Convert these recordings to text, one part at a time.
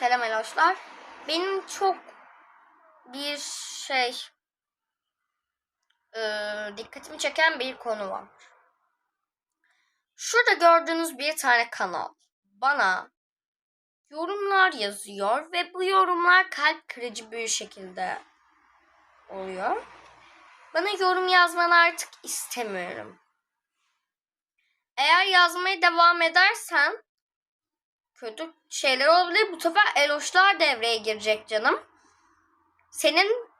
selam Eloşlar. Benim çok bir şey eee, dikkatimi çeken bir konu var. Şurada gördüğünüz bir tane kanal bana yorumlar yazıyor ve bu yorumlar kalp kırıcı bir şekilde oluyor. Bana yorum yazmanı artık istemiyorum. Eğer yazmaya devam edersen kötü şeyler olabilir. Bu sefer Eloşlar devreye girecek canım. Senin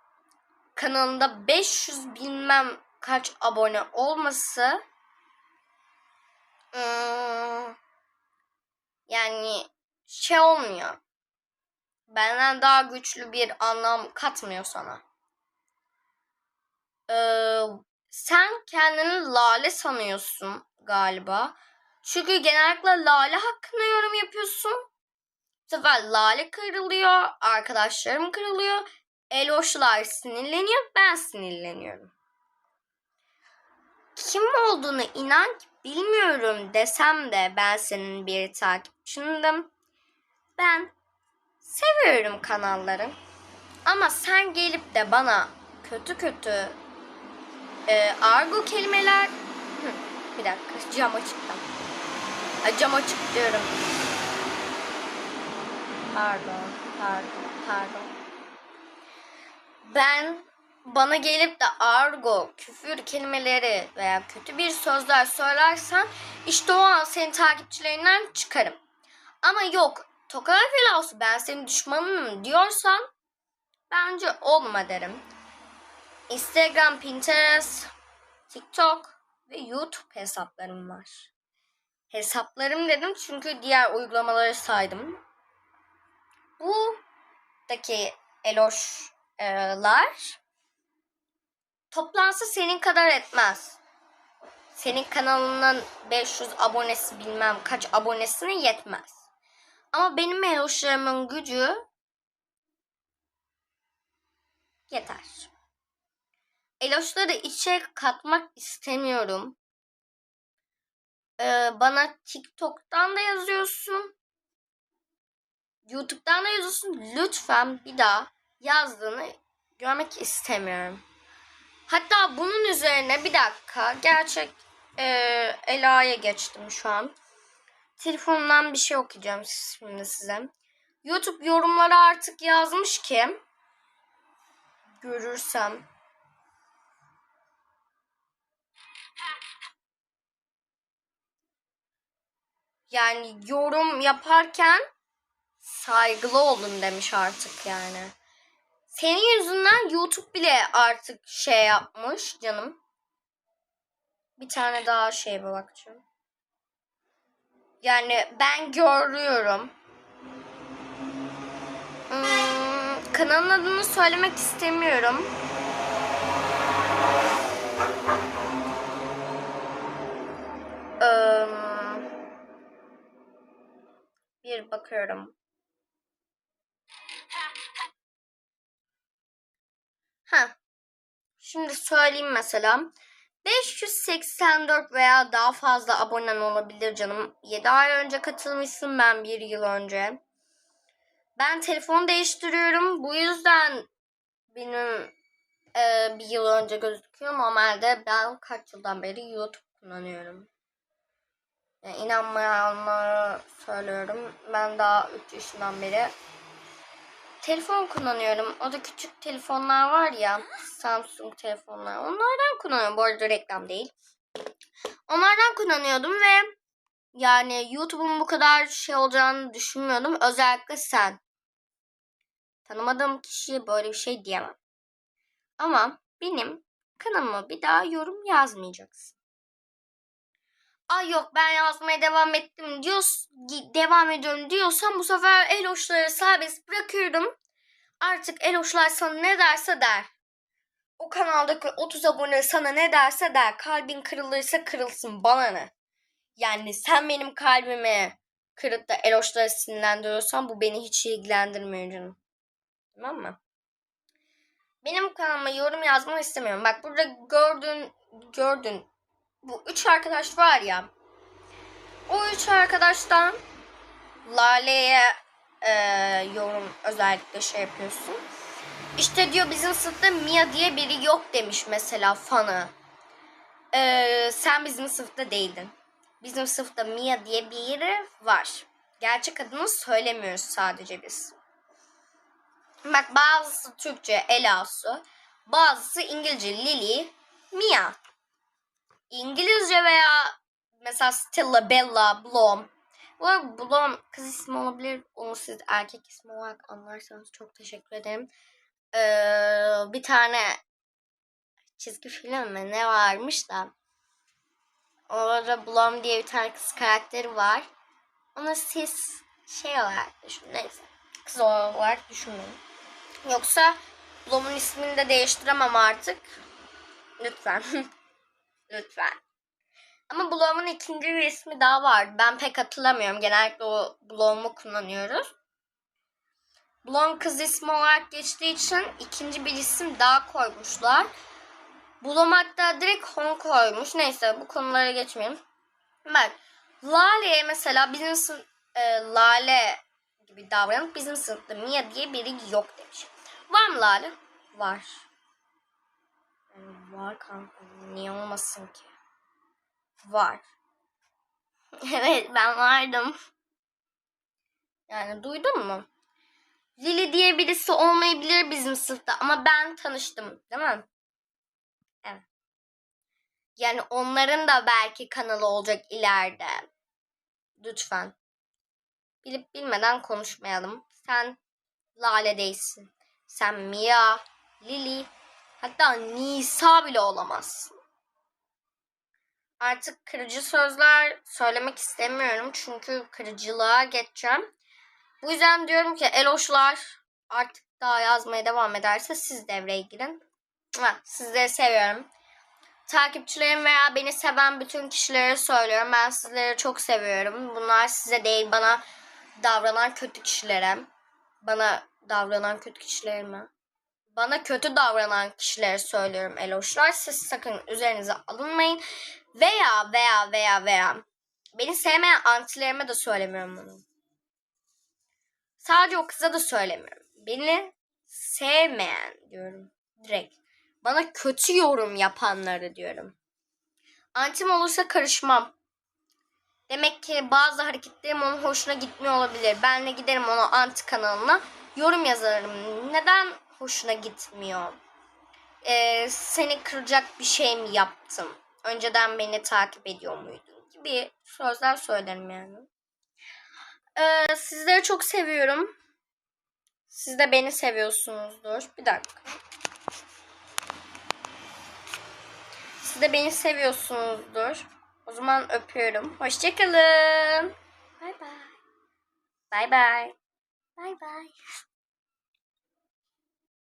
kanalında 500 bilmem kaç abone olması ıı, yani şey olmuyor. Benden daha güçlü bir anlam katmıyor sana. Ee, sen kendini lale sanıyorsun galiba. Çünkü genellikle Lale hakkında yorum yapıyorsun. Bu sefer Lale kırılıyor, arkadaşlarım kırılıyor. Eloşlar sinirleniyor, ben sinirleniyorum. Kim olduğunu inan bilmiyorum desem de ben senin bir takipçindim. Ben seviyorum kanalları. Ama sen gelip de bana kötü kötü e, argo kelimeler... Bir dakika cam açıktan. Ay, cam açık diyorum. Pardon, pardon, pardon. Ben bana gelip de argo, küfür kelimeleri veya kötü bir sözler söylersen işte o an senin takipçilerinden çıkarım. Ama yok, Tokay Filos ben senin düşmanınım diyorsan bence olma derim. Instagram, Pinterest, TikTok ve YouTube hesaplarım var hesaplarım dedim çünkü diğer uygulamaları saydım. Buradaki eloşlar toplansa senin kadar etmez. Senin kanalının 500 abonesi bilmem kaç abonesine yetmez. Ama benim eloşlarımın gücü yeter. Eloşları içe katmak istemiyorum. Ee, bana TikTok'tan da yazıyorsun. YouTube'dan da yazıyorsun. Lütfen bir daha yazdığını görmek istemiyorum. Hatta bunun üzerine bir dakika gerçek e, Ela'ya geçtim şu an. Telefonumdan bir şey okuyacağım şimdi size. YouTube yorumlara artık yazmış ki görürsem yani yorum yaparken saygılı olun demiş artık yani. Senin yüzünden YouTube bile artık şey yapmış canım. Bir tane daha şeye bakacağım. Yani ben görüyorum. Hmm, kanalın adını söylemek istemiyorum. Eee bir bakıyorum. Ha. Şimdi söyleyeyim mesela. 584 veya daha fazla abonen olabilir canım. 7 ay önce katılmışsın ben bir yıl önce. Ben telefon değiştiriyorum. Bu yüzden benim e, bir yıl önce gözüküyor. Normalde ben kaç yıldan beri YouTube kullanıyorum. Yani inanmayanlara söylüyorum. Ben daha 3 yaşından beri telefon kullanıyorum. O da küçük telefonlar var ya. Samsung telefonlar. Onlardan kullanıyorum. Bu arada reklam değil. Onlardan kullanıyordum ve yani YouTube'un bu kadar şey olacağını düşünmüyordum. Özellikle sen. Tanımadığım kişiye böyle bir şey diyemem. Ama benim kanalıma bir daha yorum yazmayacaksın ay yok ben yazmaya devam ettim diyor, devam ediyorum diyorsan bu sefer Eloşları serbest bırakıyorum. Artık Eloşlar sana ne derse der. O kanaldaki 30 abone sana ne derse der. Kalbin kırılırsa kırılsın bana ne. Yani sen benim kalbimi kırıp da eloşları sinirlendiriyorsan bu beni hiç ilgilendirmiyor canım. Tamam mı? Benim kanalıma yorum yazmanı istemiyorum. Bak burada gördüğün gördün bu üç arkadaş var ya. O üç arkadaştan Lale'ye e, yorum özellikle şey yapıyorsun. İşte diyor bizim sınıfta Mia diye biri yok demiş mesela fanı. E, sen bizim sınıfta değildin. Bizim sınıfta Mia diye biri var. Gerçek adını söylemiyoruz sadece biz. Bak bazısı Türkçe Elasu, bazısı İngilizce Lily, Mia. İngilizce veya mesela Stella, Bella, Blom. Bu arada Blom kız ismi olabilir. Onu siz erkek ismi olarak anlarsanız çok teşekkür ederim. Ee, bir tane çizgi film mi ne varmış da. Orada Blom diye bir tane kız karakteri var. Onu siz şey olarak düşünün. Neyse. Kız olarak düşünmeyin. Yoksa Blom'un ismini de değiştiremem artık. Lütfen. Lütfen. Ama Blom'un ikinci bir ismi daha var. Ben pek hatırlamıyorum. Genellikle o Blom'u kullanıyoruz. Blom kız ismi olarak geçtiği için ikinci bir isim daha koymuşlar. Blom hatta direkt Hong koymuş. Neyse bu konulara geçmeyelim. Bak Lale'ye mesela bizim sınıf, e, Lale gibi davranıp bizim sınıfta Mia diye biri yok demiş. Var mı Lale? Var. Var kanka. Niye olmasın ki? Var. evet ben vardım. Yani duydun mu? Lili diye birisi olmayabilir bizim sınıfta ama ben tanıştım değil mi? Evet. Yani onların da belki kanalı olacak ileride. Lütfen. Bilip bilmeden konuşmayalım. Sen Lale değilsin. Sen Mia, Lili, hatta Nisa bile olamazsın. Artık kırıcı sözler söylemek istemiyorum çünkü kırıcılığa geçeceğim. Bu yüzden diyorum ki Eloşlar artık daha yazmaya devam ederse siz devreye girin. Sizleri seviyorum. Takipçilerim veya beni seven bütün kişilere söylüyorum. Ben sizleri çok seviyorum. Bunlar size değil bana davranan kötü kişilere. Bana davranan kötü kişilere mi? Bana kötü davranan kişilere söylüyorum Eloşlar. Siz sakın üzerinize alınmayın. Veya veya veya veya beni sevmeyen antilerime de söylemiyorum bunu. Sadece o kıza da söylemiyorum. Beni sevmeyen diyorum direkt. Bana kötü yorum yapanları diyorum. Antim olursa karışmam. Demek ki bazı hareketlerim onun hoşuna gitmiyor olabilir. Ben de giderim ona anti kanalına yorum yazarım. Neden hoşuna gitmiyor? Ee, seni kıracak bir şey mi yaptım? Önceden beni takip ediyor muydun? Gibi sözler söylerim yani. Ee, sizleri çok seviyorum. Siz de beni seviyorsunuzdur. Bir dakika. Siz de beni seviyorsunuzdur. O zaman öpüyorum. Hoşçakalın. Bay bay. Bay bay. Bay bay.